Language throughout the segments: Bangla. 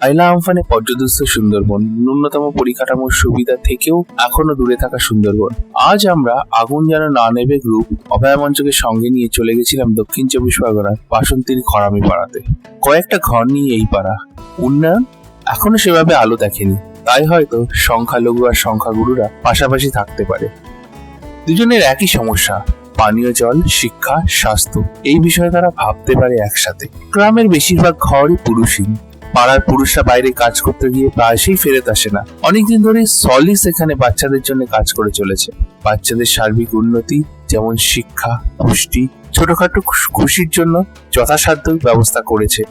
আইলা আমফানে পর্যদস্ত সুন্দরবন, ন্যূনতম পরিকাঠামোর সুবিধা থেকেও এখনও দূরে থাকা সুন্দরবন। আজ আমরা আগুন যেন না নেবে গ্রুপ অভয় মঞ্চকে সঙ্গে নিয়ে চলে গেছিলাম দক্ষিণ চব্বিশ পরগনার বাসন্তীর খরামি পাড়াতে। কয়েকটা ঘর নিয়ে এই পাড়া। উন্নয়ন? এখনও সেভাবে আলো দেখেনি। তাই হয়তো সংখ্যালঘু আর সংখ্যাগুরুরা পাশাপাশি থাকতে পারে। দুজনের একই সমস্যা, পানীয় জল, শিক্ষা, স্বাস্থ্য। এই বিষয়ে তারা ভাবতে পারে একসাথে। গ্রামের বেশিরভাগ ঘরই পুরুষহীন। পাড়ার পুরুষরা বাইরে কাজ করতে গিয়ে প্রায়শই ফেরত আসে না। অনেকদিন ধরে সলিস এখানে বাচ্চাদের জন্য কাজ করে চলেছে। বাচ্চাদের সার্বিক উন্নতি, যেমন শিক্ষা, পুষ্টি, ছোটখাটো খুশির জন্য যথাসাধ্য ব্যবস্থা করেছে।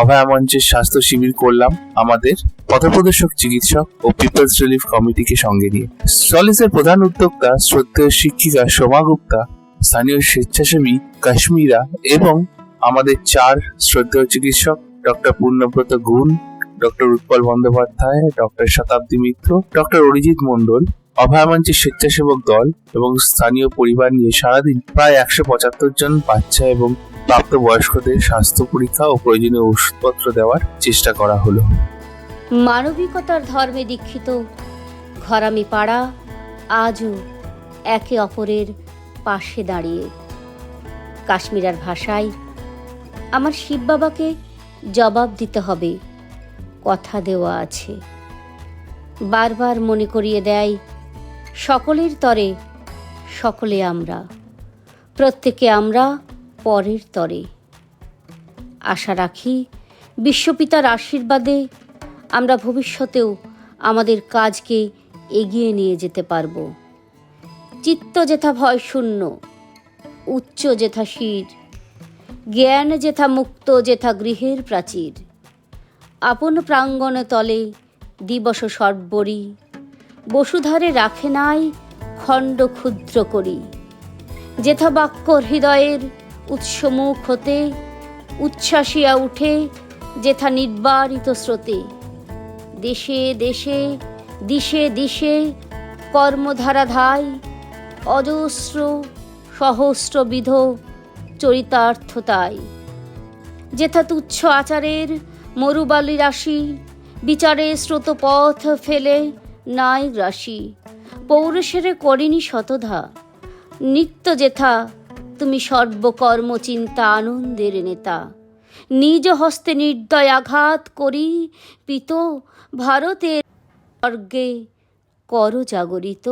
অভয়া মঞ্চের স্বাস্থ্য শিবির করলাম আমাদের পথপ্রদর্শক চিকিৎসক ও পিপলস রিলিফ কমিটিকে সঙ্গে নিয়ে। সলিসের প্রধান উদ্যোক্তা শ্রদ্ধেয় শিক্ষিকা সোমা গুপ্তা, স্থানীয় স্বেচ্ছাসেবী কাশ্মীরা এবং আমাদের চার শ্রদ্ধেয় চিকিৎসক ডক্টর পূর্ণব্রত গুণ ডক্টর উৎপল বন্দ্যোপাধ্যায় ডক্টর শতাব্দী মিত্র ডক্টর অরিজিৎ মণ্ডল অভয়া মঞ্চের স্বেচ্ছাসেবক দল এবং স্থানীয় পরিবার নিয়ে সারাদিন প্রায় একশো পঁচাত্তর জন বাচ্চা এবং প্রাপ্তবয়স্কদের স্বাস্থ্য পরীক্ষা ও প্রয়োজনীয় ওষুধপত্র দেওয়ার চেষ্টা করা হলো। মানবিকতার ধর্মে দীক্ষিত ঘরামি পাড়া আজও একে অপরের পাশে দাঁড়িয়ে। কাশ্মীরার ভাষায়, আমার শিব বাবাকে জবাব দিতে হবে। কথা দেওয়া আছে। বারবার মনে করিয়ে দেয়, সকলের তরে, সকলে আমরা। প্রত্যেকে আমরা পরের তরে। আশা রাখি, বিশ্বপিতার আশীর্বাদে আমরা ভবিষ্যতেও আমাদের কাজকে এগিয়ে নিয়ে যেতে পারব। চিত্ত যেথা ভয় শূন্য, উচ্চ যেথা শির জ্ঞান যেথা মুক্ত, যেথা গৃহের প্রাচীর। আপন প্রাঙ্গণ তলে দিবস সর্বরী। বসুধারে রাখে নাই খণ্ড ক্ষুদ্র করি। যেথা বাক্য হৃদয়ের উৎসমুখ হতে, উচ্ছ্বাসিয়া উঠে, যেথা নির্বারিত স্রোতে। দেশে দেশে, দিশে দিশে কর্মধারাধায় অজস্র সহস্রবিধ চরিতার্থতাই। যেথা তুচ্ছ আচারের মরুবালি রাশি, বিচারে স্রোতপথ ফেলে নাই রাশি। পৌরুষেরে করিনি শতধা, নিত্য যেথা তুমি সর্বকর্ম চিন্তা আনন্দের নেতা। নিজ হস্তে নির্দয় আঘাত করি পিত, ভারতের স্বর্গে কর জাগরিত